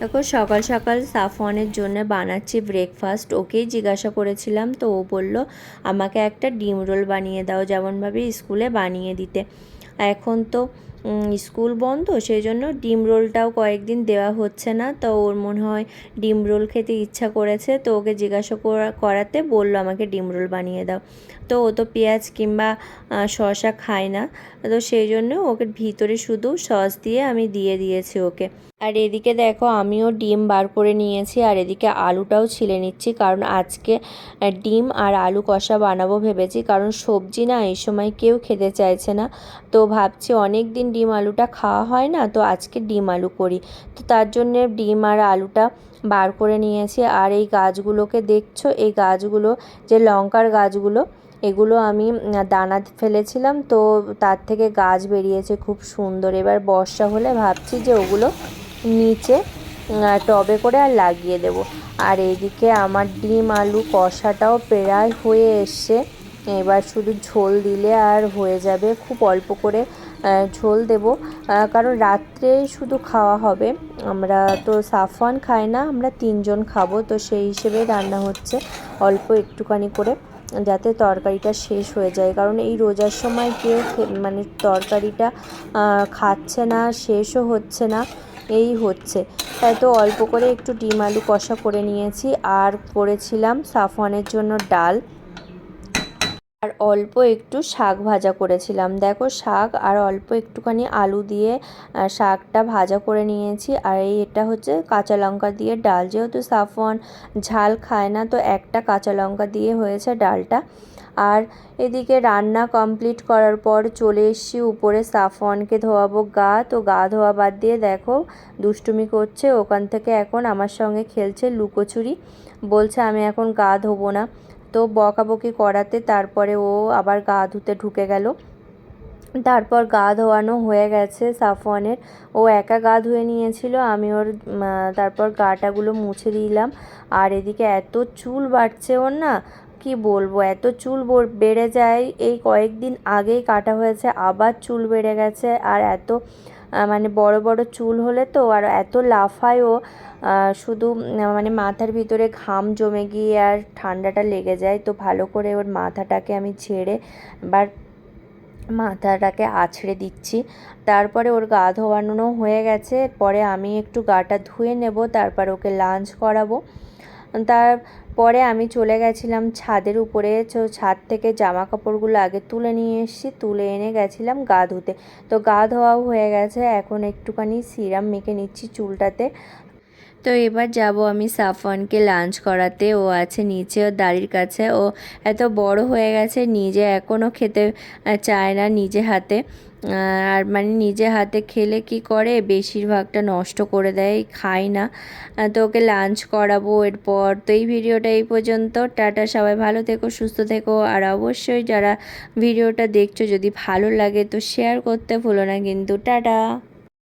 দেখো, সকাল সকাল সাফওয়ানের জন্য বানাচ্ছি ব্রেকফাস্ট ওকেই জিজ্ঞাসা করেছিলাম, তো ও বলল, আমাকে একটা ডিম রোল বানিয়ে দাও যেমনভাবে স্কুলে বানিয়ে দিতে। এখন তো স্কুল বন্ধ, সেই জন্য ডিম রোলটাও কয়েকদিন দেওয়া হচ্ছে না। তো ওর মনে হয় ডিম রোল খেতে ইচ্ছা করেছে, তো ওকে জিজ্ঞাসা করা- করাতে বলল আমাকে ডিম রোল বানিয়ে দাও। তো ও তো পেঁয়াজ কিংবা শসা খায় না, তো সেই জন্য ওকে ভিতরে শুধু সস দিয়ে আমি দিয়ে দিয়েছি ওকে। আর এদিকে দেখো আমিও ডিম বার করে নিয়েছি, আর এদিকে আলুটাও ছিলে নিচ্ছি, কারণ আজকে ডিম আর আলু কষা বানাবো ভেবেছি, কারণ সবজি না এই সময় কেউ খেতে চাইছে না। তো ভাবছি অনেক দিন ডিম আলুটা খাওয়া হয় না, তো আজকে ডিম আলু করি। তো তার জন্য ডিম আর আলুটা বার করে নিয়েছি। আর এই গাছগুলোকে দেখছ? এই গাছগুলো, যে লঙ্কার গাছগুলো, এগুলো আমি দানা ফেলেছিলাম। তো তার থেকে গাছ বেরিয়েছে খুব সুন্দর। এবার বর্ষা হলে ভাবছি যে ওগুলো নিচে টবে করে আর লাগিয়ে দেব। আর এইদিকে আমার ডিম আলু কষাটাও প্রায় হয়ে এসছে। এবার শুধু ঝোল দিলে আর হয়ে যাবে। খুব অল্প করে ঝোল দেব। কারণ রাত্রে শুধু খাওয়া হবে। আমরা তো সাফওয়ান খাই না, আমরা তিনজন খাব। তো সেই হিসেবে রান্না হচ্ছে অল্প একটুখানি করে, যাতে তরকারিটা শেষ হয়ে যায়। কারণ এই রোজার সময় কেউ মানে তরকারিটা খাচ্ছে না, শেষও হচ্ছে না, এই হচ্ছে। তাই তো অল্প করে একটু ডিম আলু কষা করে নিয়েছি। আর করেছিলাম সাফওয়ানের জন্য ডাল। আর অল্প একটু শাক ভাজা করেছিলাম। দেখো শাক আর অল্প একটুখানি আলু দিয়ে শাকটা ভাজা করে নিয়েছি। আর এই এটা হচ্ছে কাঁচা লঙ্কা দিয়ে ডাল। যেহেতু সাফওয়ান ঝাল খায় না, তো একটা কাঁচা লঙ্কা দিয়ে হয়েছে ডালটা। আর এদিকে রান্না কমপ্লিট করার পর চলে এসেছি উপরে। সাফওয়ানকে ধোয়াবো গা। তো গা ধোয়া বাদ দিয়ে দেখো, দুষ্টুমি করছে। ওখান থেকে এখন আমার সঙ্গে খেলছে লুকোচুরি। বলছে, আমি এখন গা ধোবো না। তো বকাবকি করাতে তারপরে ও আবার গা ধুতে ঢুকে গেল। তারপর গা ধোয়ানো হয়ে গেছে সাফওয়ানের। ও একা গা ধুয়ে নিয়েছিল, আমি ওর তারপর গাটাগুলো মুছে দিলাম। আর এদিকে এত চুল বাড়ছে ওর না কি বলব? এত চুল বেড়ে যায়। এই কয়েকদিন আগেই কাটা হয়েছে, আবার চুল বেড়ে গেছে। আর এত মানে বড় বড় চুল হলে তো, আর এত লাফায়ও শুধু মানে মাথার ভিতরে ঘাম জমে গিয়ে আর ঠান্ডাটা লেগে যায়। তো ভালো করে ওর মাথাটাকে আমি ছেড়ে এবার মাথাটাকে আছড়ে দিচ্ছি। তারপরে ওর গা ধোয়ানো হয়ে গেছে। পরে আমি একটু গাটা ধুয়ে নেব, তারপর ওকে লাঞ্চ করাবো। তারপরে আমি চলে গেছিলাম ছাদের উপরে। তো ছাদ থেকে জামা কাপড়গুলো আগে তুলে নিয়ে এসেছি, তুলে এনে গেছিলাম গা ধুতে। তো গা ধোয়াও হয়ে গেছে, এখন একটুখানি সিরাম মেখে নিচ্ছি চুলটাতে। তো এবার যাব আমি সাফওয়ানকে লাঞ্চ করাতে। ও আছে নিচে, ওর দাড়ির কাছে। ও এত বড় হয়ে গেছে, নিজে এখনও খেতে চায় না নিজে হাতে। আর মানে নিজে হাতে খেলে কি করে? বেশিরভাগটা নষ্ট করে দেয়, খায় না। তো ওকে লাঞ্চ করাবো এরপর। তো এই ভিডিওটা এই পর্যন্ত। টাটা, সবাই ভালো থেকো, সুস্থ থেকো। আর অবশ্যই যারা ভিডিওটা দেখছ, যদি ভালো লাগে তো শেয়ার করতে ভুলো না কিন্তু। টাটা!